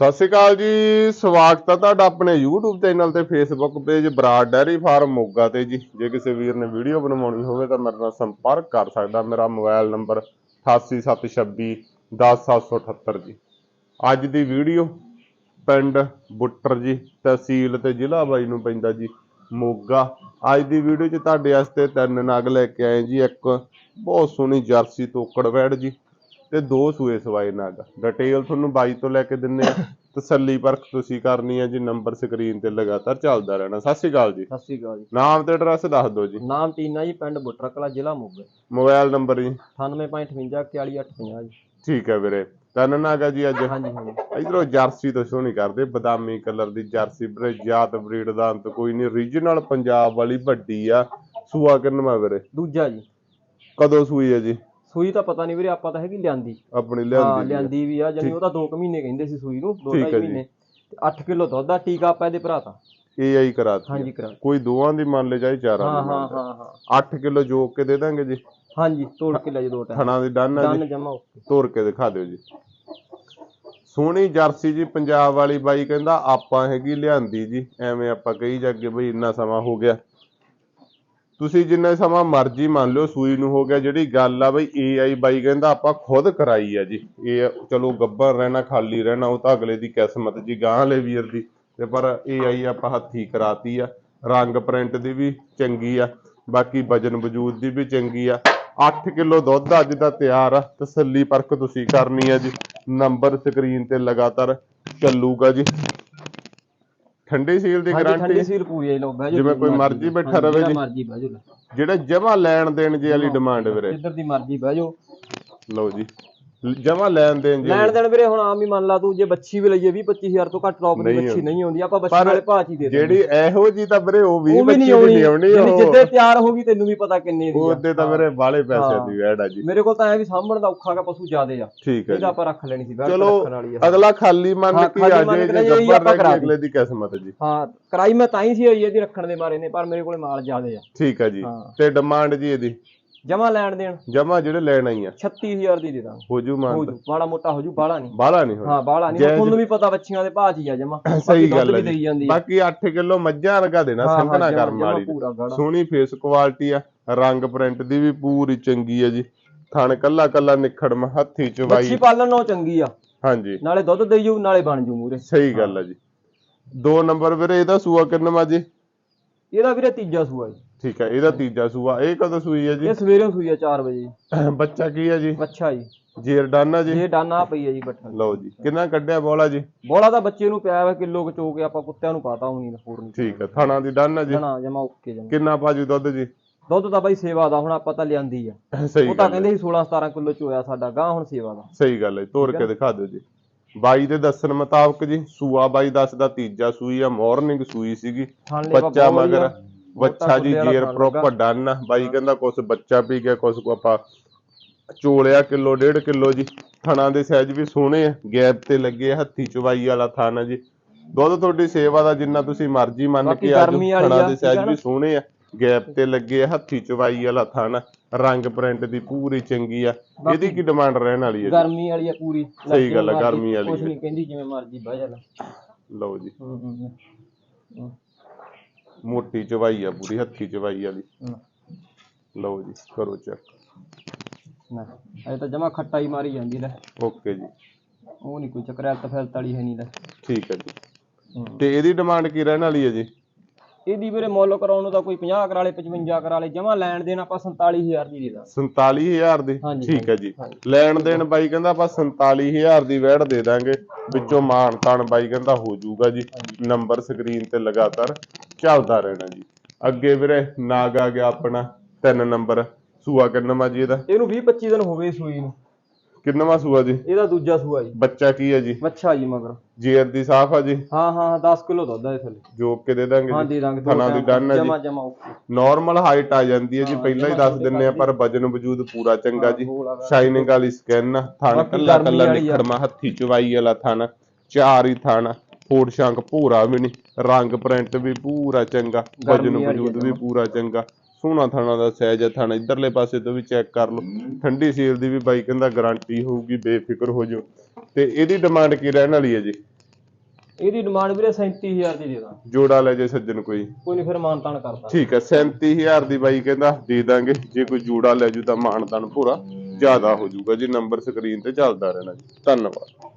ਸਤਿ ਸ਼੍ਰੀ ਅਕਾਲ ਜੀ, ਸਵਾਗਤ ਹੈ ਤੁਹਾਡਾ ਆਪਣੇ YouTube ਚੈਨਲ ਤੇ Facebook page Brar dairy farm, Moga ਤੇ ਜੀ। ਜੇ ਕਿਸੇ ਵੀਰ ਨੇ ਵੀਡੀਓ ਬਣਵਾਉਣੀ ਹੋਵੇ ਤਾਂ ਮੇਰੇ ਨਾਲ ਸੰਪਰਕ ਕਰ ਸਕਦਾ। ਮੇਰਾ ਮੋਬਾਈਲ ਨੰਬਰ 8876 10778 ਜੀ। ਅੱਜ ਦੀ ਵੀਡੀਓ ਪਿੰਡ ਬੁੱਟਰ ਜੀ, ਤਹਿਸੀਲ ਤੇ ਜ਼ਿਲ੍ਹਾ ਬਾਈ ਨੂੰ ਪੈਂਦਾ ਜੀ, ਮੋਗਾ। ਅੱਜ ਦੀ ਵੀਡੀਓ 'ਚ ਤੁਹਾਡੇ ਵਾਸਤੇ ਤਿੰਨ ਨਗ ਲੈ ਕੇ ਆਏ ਜੀ। ਇੱਕ ਬਹੁਤ ਸੋਹਣੀ ਜਰਸੀ ਤੋਕੜ ਵੈੜ ਜੀ ਤੇ ਦੋ ਸੂਏ ਸਵਾਏ ਨਗ। ਡਿਟੇਲ ਤੁਹਾਨੂੰ ਬਾਈ ਤੋਂ ਲੈ ਕੇ ਦਿੰਨੇ ਆ। ਤਸੱਲੀ ਪਰਖ ਤੁਸੀਂ ਕਰਨੀ ਹੈ ਜੀ ਨੰਬਰ ਸਕਰੀਨ ਤੇ ਲਗਾਤਾਰ ਚੱਲਦਾ ਰਹਿਣਾ। ਸਤਿ ਸ਼੍ਰੀ ਅਕਾਲ ਜੀ। ਸਤਿ ਸ਼੍ਰੀ ਅਕਾਲ ਜੀ। ਨਾਮ ਤੇ ਐਡਰੈਸ ਦੱਸ ਦਿਓ ਜੀ। ਨਾਮ ਟੀਨਾ ਜੀ ਪਿੰਡ ਬੁੱਟਰ ਕਲਾ ਜ਼ਿਲ੍ਹਾ ਮੋਗਾ। ਮੋਬਾਈਲ ਨੰਬਰ ਜੀ। 9858 41850 ਜੀ ਠੀਕ ਹੈ ਵੀਰੇ। ਤਿੰਨ ਨਗ ਜੀ ਅੱਜ। ਹਾਂਜੀ ਹਾਂਜੀ। ਇਧਰੋਂ ਜਰਸੀ ਤੋਂ ਨਹੀਂ ਕਰਦੇ। ਬਦਾਮੀ ਕਲਰ ਦੀ ਜਰਸੀ ਵੀਰੇ ਜਾਤ ਬਰੀਡ ਦਾ ਅੰਤ ਕੋਈ ਨਹੀਂ। ਰੀਜਨਲ ਪੰਜਾਬ ਵਾਲੀ ਵੱਡੀ ਆ। ਸੂਆ ਕਿੰਨਵਾ ਵੀਰੇ? ਦੂਜਾ ਜੀ। ਕਦੋਂ ਸੂਈ ਹੈ ਜੀ? ਸੂਈ ਤਾਂ ਪਤਾ ਨਹੀਂ ਵੀਰੇ ਆਪਾਂ ਤਾਂ ਹੈਗੀ ਲਿਆਂਦੀ। ਆਪਣੀ ਹਾਂ ਲਿਆਂਦੀ ਜੀ। ਲਿਆਂਦੀ ਵੀ ਆ ਜਾਨੀ ਉਹ ਤਾਂ 2 ਮਹੀਨੇ ਕਹਿੰਦੇ ਸੀ ਸੂਈ ਨੂੰ 2 ਠੀਕ ਹੈ ਜੀ। ਮਹੀਨੇ। ਤੇ 8 ਕਿਲੋ ਦੁੱਧ ਦਾ ਟੀਕਾ ਆਪਾਂ ਇਹਦੇ ਭਰਾ ਤਾਂ। AI ਕਰਾਤੀ ਹਾਂਜੀ। ਕਰਾ ਕੋਈ ਦੋਵਾਂ ਦੀ ਮੰਨ ਲੈ ਚਾਹੇ ਚਾਰਾਂ ਹਾਂ ਦੀ ਹਾਂ ਹਾਂ ਹਾਂ। 8 ਕਿਲੋ ਜੋਕ ਕੇ ਦੇ ਦਾਂਗੇ ਜੀ। ਹਾਂਜੀ ਤੋੜ ਕੇ ਲੈ ਜੀ ਦੋ ਟਾਈਮ। ਥਣਾ ਦੀ ਡਨ ਆ ਜੀ। ਡਨ ਜਮਾ ਓਕੇ। ਤੋੜ ਕੇ ਦਿਖਾ ਦਿਓ ਜੀ। ਸੋਹਣੀ ਜਰਸੀ ਜੀ ਪੰਜਾਬ ਵਾਲੀ ਬਾਈ ਕਹਿੰਦਾ ਆਪਾਂ ਹੈਗੀ ਲਿਆਂਦੀ ਜੀ। ਐਵੇਂ ਆਪਾਂ ਕਹੀ ਜਾਗੇ ਬਈ ਇੰਨਾ ਸਮਾਂ ਹੋ ਗਿਆ। ਤੁਸੀਂ ਜਿੰਨਾ ਸਮਾਂ ਮਰਜ਼ੀ ਮੰਨ ਲਿਓ, ਸੂਈ ਨੂੰ ਹੋ ਗਿਆ, ਜਿਹੜੀ ਗੱਲ ਆ ਬਈ AI ਬਾਈ ਕਹਿੰਦਾ ਆਪਾਂ ਖੁਦ ਕਰਾਈ ਆ ਜੀ। ਇਹ ਚਲੋ ਗੱਬਰ ਰਹਿਣਾ, ਖਾਲੀ ਰਹਿਣਾ, ਉਹ ਤਾਂ ਅਗਲੇ ਦੀ ਕਿਸਮਤ ਜੀ ਗਾਂ ਵਾਲੇ ਵੀਰ ਦੀ ਤੇ ਪਰ AI ਆਪਾਂ ਹੱਥੀ ਕਰਾਤੀ ਆ, ਰੰਗ ਪ੍ਰਿੰਟ ਦੀ ਵੀ ਚੰਗੀ ਆ, ਬਾਕੀ ਵਜਨ ਵਜੂਦ ਦੀ ਵੀ ਚੰਗੀ ਆ। 8 ਕਿਲੋ ਦੁੱਧ ਅੱਜ ਦਾ ਤਿਆਰ ਆ, ਤਸੱਲੀ ਪਰਖ ਤੁਸੀਂ ਕਰਨੀ ਆ ਜੀ। ਨੰਬਰ ਸਕਰੀਨ ਤੇ ਲਗਾਤਾਰ ਚੱਲੂਗਾ ਜੀ। ਠੰਡੀ ਸੀਲ ਦੀ ਹਾਂਜੀ ਠੰਡੀ ਗਾਰੰਟੀ ਸੀਲ ਪੂਰੀ ਹੈ ਲੋ ਬਹਿ ਜਾਓ ਜਿਵੇਂ ਕੋਈ ਮਰਜ਼ੀ। ਬੈਠਾ ਰਵੇ ਜਿਹੜਾ ਜੀ। ਮਰਜ਼ੀ ਬਹਿ ਜਾਓ। ਜਿਹੜਾ ਜਮਾ ਲੈਣ ਦੇਣ ਜੀ ਵਾਲੀ ਡਿਮਾਂਡ ਵੀਰੇ। ਜਿੱਧਰ ਦੀ ਮਰਜ਼ੀ ਬਹਿ ਜਾਓ। ਲਓ ਜੀ। ਜਮਾ ਲੈਣ ਦੇਣ ਜੀ। ਲੈਣ ਦੇਣ ਵੀਰੇ ਹੁਣ ਆਮ ਹੀ ਮੰਨ ਲਾ ਤੂੰ ਜੇ ਬੱਚੀ ਵੀ ਲਈਏ 20 25000 ਤੋਂ ਘੱਟ ਟੌਪ ਦੀ ਬੱਚੀ। ਨਹੀਂ ਆਉਂਦੀ ਆਪਾਂ ਬੱਚੀ ਵਾਲੇ ਭਾਅ 'ਚ ਹੀ ਦੇ ਜਿਹੜੀ ਇਹੋ ਜੀ ਤਾਂ ਵੀਰੇ ਉਹ 20 ਉਹ ਵੀ ਬੱਚੀ ਨਹੀਂ ਆਉਣੀ। ਜਿਹੜੀ ਜਿੱਦੇ ਤਿਆਰ ਹੋ ਗਈ ਤੈਨੂੰ ਵੀ ਪਤਾ ਕਿੰਨੇ ਦੀ ਉਹਦੇ ਤਾਂ ਵੀਰੇ ਬਾਲੇ ਪੈਸੇ। ਦੀ ਆ ਜੀ। ਮੇਰੇ ਕੋਲ ਤਾਂ ਐ ਵੀ ਸਾਂਭਣ ਦਾ ਔਖਾ ਗਾ ਪਸ਼ੂ ਜ਼ਿਆਦੇ ਆ। ਠੀਕ ਹੈ ਇਹਦਾ ਆਪਾਂ ਰੱਖ ਲੈਣੀ ਸੀ ਚਲੋ ਰੱਖਣ ਵਾਲੀ ਆ। ਅਗਲਾ ਖਾਲੀ ਮੰਨ ਕੇ ਆ ਜੇ ਕੇ ਜੇ ਜਾਈਏ, ਗੱਬਰ ਆਪਾਂ ਰਹਿ ਕਰਾ ਗਈ ਅਗਲੇ ਦੀ ਕਿਸਮਤ ਜੀ। ਹਾਂ ਕਰਾਈ ਮੈਂ ਤਾਂ ਹੀ ਸੀ ਹੋਈ ਇਹਦੀ ਰੱਖਣ ਦੇ ਮਾਰੇ ਨੇ ਪਰ ਮੇਰੇ ਕੋਲੇ ਮਾਲ ਜ਼ਿਆਦੇ ਆ। ਠੀਕ ਹੈ ਜੀ। ਤੇ ਡਿਮਾਂਡ ਜੀ ਇਹਦੀ? ਜਮਾ ਲੈਣ ਦੇਣ। ਜਮਾ ਜਿਹੜੇ ਲੈਣ ਆਈ ਆ। 36000 ਦੀ ਦੇ ਦਾਂਗੇ। ਹੋ ਜੂ ਹੋ ਮੰਨ ਜੂ। ਬਾਲਾ ਮੋਟਾ ਹੋ ਜੂ ਬਾਲਾ ਨਹੀਂ। ਬਾਲਾ ਨਹੀਂ ਹੋਣਾ ਹਾਂ ਬਾਲਾ ਨਹੀਂ। ਤੁਹਾਨੂੰ ਵੀ ਪਤਾ ਬੱਚੀਆਂ ਦੇ ਭਾਅ ਹੀ ਆ ਜਮਾ। ਸਹੀ ਗੱਲ ਹੈ ਦੇਈ ਜੀ। ਜਾਂਦੀ ਆ। ਬਾਕੀ 8 ਕਿਲੋ ਮੱਝਾਂ ਵਰਗਾ ਦੇਣਾ ਹਾਂ, ਹਾਂ, ਸੰਘਣਾ ਜਮਾਂ- ਕਰਮ ਜਮਾਂ ਵਾਲੀ ਪੂਰਾ ਗਾੜਾ। ਸੋਹਣੀ ਫੇਸ ਕੁਆਲਿਟੀ ਆ। ਰੰਗ ਪ੍ਰਿੰਟ ਦੀ ਵੀ ਪੂਰੀ ਚੰਗੀ ਆ ਜੀ। ਥਣ ਕੱਲਾ ਕੱਲਾ ਨਿਖੜਮ ਹੱਥੀ ਬੱਚੀ ਚਵਾਈ ਪਾਲਣ ਨੂੰ ਚੰਗੀ ਆ। ਹਾਂਜੀ। ਨਾਲੇ ਦੁੱਧ ਦੇਈ ਜੂ ਨਾਲੇ ਬਣ ਜੂ ਮੂਰੇ। ਸਹੀ ਗੱਲ ਆ ਜੀ। ਦੋ ਨੰਬਰ ਵੀਰੇ ਇਹਦਾ ਸੂਆ ਕਿੰਨਵਾ ਜੀ? ਇਹਦਾ ਵੀਰੇ ਤੀਜਾ ਸੂਆ ਜੀ। ਠੀਕ ਹੈ ਇਹਦਾ ਤੀਜਾ ਸੂਆ। ਇਹ ਕਦੋਂ ਸੂਈ ਹੈ ਜੀ? ਇਹ ਸਵੇਰੇ ਸੂਈ ਆ 4 ਵਜੇ ਬੱਚਾ ਕੀ ਹੈ ਜੀ? ਅੱਛਾ ਜੀ। ਜੇਰ ਡਾਨਾ ਜੀ? ਇਹ ਡਾਨਾ ਪਈ ਆ ਜੀ ਬੱਠਣ ਲਓ ਜੀ ਕਿੰਨਾ ਕੱਢਿਆ ਬੋਲਾ ਜੀ? ਬੋਲਾ ਤਾਂ ਬੱਚੇ ਨੂੰ ਪਿਆ ਵਾ ਕਿਲੋ ਕਚੋ ਕੇ ਆਪਾਂ ਕੁੱਤਿਆਂ ਨੂੰ ਪਾਤਾ ਹੁਣੀ ਹੋਰ ਨਹੀਂ। ਠੀਕ ਹੈ ਥਾਣਾ ਦੀ ਡਾਨਾ ਜੀ? ਜਣਾ ਜਮਾ ਓਕੇ ਜਮਾ। ਕਿੰਨਾ ਪਾਜੂ ਦੁੱਧ ਜੀ? ਦੁੱਧ ਤਾਂ ਬਾਈ ਸੇਵਾ ਦਾ ਹੁਣ ਆਪਾਂ ਤਾਂ ਲਿਆਂਦੀ ਆ। ਉਹ ਤਾਂ ਹੈ। ਕਹਿੰਦੇ ਸੀ 16 17 ਕਿਲੋ ਚ ਹੋਇਆ ਸਾਡਾ ਗਾਂ ਹੁਣ ਸੇਵਾ ਦਾ। ਸਹੀ ਗੱਲ ਹੈ ਤੋੜ ਕੇ ਦਿਖਾ ਦਿਓ ਜੀ। ਬਾਈ ਦੇ ਦੱਸਣ ਮੁਤਾਬਕ ਜੀ ਸੂਆ ਬਾਈ ਦੱਸਦਾ ਤੀਜਾ ਸੂਈ ਆ ਮਾਰਨਿੰਗ ਸੂਈ ਸੀਗੀ। ਬੱਚਾ ਮਗਰ ਬੱਚਾ ਜੀ ਜੇਰ ਪ੍ਰੋਪਰ ਡਨ ਆ। ਬਾਈ ਕਹਿੰਦਾ ਕੁਛ ਬੱਚਾ ਪੀ ਗਿਆ ਕੁਛ ਕੋ ਆਪਾਂ ਚੋਲਿਆ ਕਿਲੋ ਡੇਢ ਕਿਲੋ ਜੀ। ਥਣਾ ਦੇ ਸਾਈਜ਼ ਵੀ ਸੋਹਣੇ ਆ ਗੈਪ ਤੇ ਲੱਗੇ ਆ, ਹੱਥੀ ਚਵਾਈ ਵਾਲਾ ਥਣ ਆ ਜੀ। ਦੁੱਧ ਤੁਹਾਡੀ ਸੇਵਾ ਦਾ ਜਿੰਨਾ ਤੁਸੀਂ ਮਰਜ਼ੀ ਮੰਨ ਕੇ ਆ ਗਰਮੀ ਜਾਓ ਵਾਲੀ ਥਣਾ ਦੇ ਸਾਈਜ਼ ਆ ਵੀ? ਸੋਹਣੇ ਆ। ਗੈਪ ਤੇ ਲੱਗੇ ਹੱਥੀ ਚਵਾਈ ਵਾਲਾ ਥਣ। ਰੰਗ ਪ੍ਰਿੰਟ ਦੀ ਪੂਰੀ ਚੰਗੀ ਆ। ਇਹਦੀ ਕੀ ਡਿਮਾਂਡ ਰਹਿਣ ਵਾਲੀ ਹੈ? ਗਰਮੀ ਵਾਲੀ ਆ ਪੂਰੀ। ਸਹੀ ਗੱਲ ਆ, ਗਰਮੀ ਵਾਲੀ ਆ। ਨਹੀਂ ਕਹਿੰਦੀ ਜਿਵੇਂ ਮਰਜ਼ੀ ਬਹਿ ਜਾ ਲੈ। ਲਓ ਜੀ। ਹੂੰ, ਹੂੰ, ਹੂੰ। ਹੂੰ, ਮੋਟੀ ਚਵਾਈ ਆ ਪੂਰੀ ਹੱਥੀ ਚਵਾਈ ਵਾਲੀ। ਹੂੰ। ਲਓ ਜੀ ਕਰੋ ਚੈੱਕ ਨਾ ਇਹ ਤਾਂ ਜਮਾ ਖੱਟਾਈ ਮਾਰੀ ਜਾਂਦੀ ਲੈ। ਓਕੇ ਜੀ। ਉਹ ਨਹੀਂ ਕੋਈ ਚੱਕਰ ਐਲਤ ਫੈਲਤ ਵਾਲੀ ਹੈ ਨਹੀਂ ਲੈ। ਠੀਕ ਹੈ ਜੀ। ਹੂੰ। ਤੇ ਇਹਦੀ ਡਿਮਾਂਡ ਕੀ ਰਹਿਣ ਵਾਲੀ ਹੈ ਜੀ? ਇਹਦੀ ਵੀਰੇ ਮੁੱਲ ਕਰਾਉਣ ਨੂੰ ਤਾਂ ਕੋਈ 50 ਕਰਾ ਲੇ 55 ਕਰਾ ਲੇ ਜਮਾ ਲੈਣ ਦੇਣ ਆਪਾਂ 47000 ਦੀ ਦੇ ਦਾਂ 47000 ਦੀ? ਹਾਂਜੀ, ਠੀਕ ਹੈ ਜੀ। ਹਾਂਜੀ। ਲੈਣ ਦੇਣ ਬਾਈ ਕਹਿੰਦਾ ਆਪਾਂ 47000 ਦੀ ਵੈੜ ਦੇ ਦਾਂਗੇ। ਵਿੱਚੋਂ ਮਾਨ ਤਾਨ ਬਾਈ ਕਹਿੰਦਾ ਹੋ ਜਾਊਗਾ ਜੀ। ਨੰਬਰ ਸਕਰੀਨ ਤੇ ਲਗਾਤਾਰ ਚੱਲਦਾ ਰਹਿਣਾ ਜੀ। ਅੱਗੇ ਵੀਰੇ ਨਾਗ ਆ ਗਿਆ ਆਪਣਾ ਤਿੰਨ ਨੰਬਰ। ਸੂਆ ਕਿੰਨਵਾ ਜੀ ਇਹਦਾ? ਇਹਨੂੰ 20 25 ਦਿਨ ਹੋ ਗਏ ਸੂਈ ਨੂੰ। ਕਿੰਨਵਾ ਸੂਆ ਜੀ? ਇਹਦਾ ਦੂਜਾ ਸੂਆ ਜੀ। ਬੱਚਾ ਕੀ ਹੈ ਜੀ? ਮੱਛਾ ਜੀ ਮਗਰ। ਜੇਰ ਦੀ ਸਾਫ਼ ਆ ਜੀ? ਹਾਂ ਹਾਂ 10 ਕਿਲੋ ਦੁੱਧ ਆ ਇਹ ਥੱਲੇ। ਜੋਕ ਕੇ ਦੇ ਦਾਂਗੇ ਹਾਂ ਦੇ ਦਾਂਗੇ ਥਣਾ ਦੀ ਡਨ ਹੈ ਜੀ। ਜਮਾ ਜਮਾ ਓਕੇ। ਨਾਰਮਲ ਹਾਈਟ ਆ ਜਾਂਦੀ ਹੈ ਜੀ ਪਹਿਲਾਂ ਹੀ ਦੱਸ ਦਿੰਨੇ ਆ ਪਰ ਵਜਨ ਵਜੂਦ ਪੂਰਾ ਚੰਗਾ ਜੀ। ਸ਼ਾਈਨਿੰਗ ਵਾਲੀ ਸਕਿਨ ਥਣ ਕੱਲਾ ਕੱਲਾ। ਨਿਖੜਮਾ ਹੱਥੀ ਚਵਾਈ ਵਾਲਾ ਥਣ ਚਾਰ ਹੀ ਥਣ ਫੋੜ ਸ਼ੰਕ ਭੂਰਾ ਵੀ ਨਹੀਂ ਰੰਗ ਪ੍ਰਿੰਟ ਵੀ ਪੂਰਾ ਚੰਗਾ ਵਜਨ ਵਜੂਦ ਵੀ। ਪੂਰਾ ਚੰਗਾ। ਸੋਹਣਾ ਥਣਾ ਦਾ ਸਾਈਜ਼ ਹੈ ਥਣ ਇਧਰਲੇ ਪਾਸੇ ਤੋਂ ਵੀ ਚੈੱਕ ਕਰ ਲਓ। ਠੰਡੀ ਸੀਲ ਦੀ ਵੀ ਬਾਈ ਕਹਿੰਦਾ ਗਾਰੰਟੀ ਹੋਊਗੀ ਬੇਫਿਕਰ ਹੋ ਜਾਓ। ਤੇ ਇਹਦੀ ਡਿਮਾਂਡ ਕੀ ਰਹਿਣ ਵਾਲੀ ਹੈ ਜੀ? ਇਹਦੀ ਡਿਮਾਂਡ ਵੀਰੇ 37000 ਦੀ ਦੇ ਦਾਂ। ਜੋੜਾ ਲੈ ਜੇ ਸੱਜਣ ਕੋਈ। ਕੋਈ ਨਹੀਂ ਫਿਰ ਮਾਨਤਾਨ ਕਰਦਾ। ਠੀਕ ਹੈ 37000 ਦੀ ਬਾਈ ਕਹਿੰਦਾ ਦੇ ਦਾਂਗੇ। ਜੇ ਕੋਈ ਜੂੜਾ ਲੈ ਜੂ ਤਾਂ ਮਾਨਤਾਨ ਪੂਰਾ ਜ਼ਿਆਦਾ ਹੋ ਜਾਊਗਾ। ਜੀ ਨੰਬਰ ਸਕਰੀਨ ਤੇ ਚੱਲਦਾ ਰਹਿਣਾ ਜੀ। ਧੰਨਵਾਦ।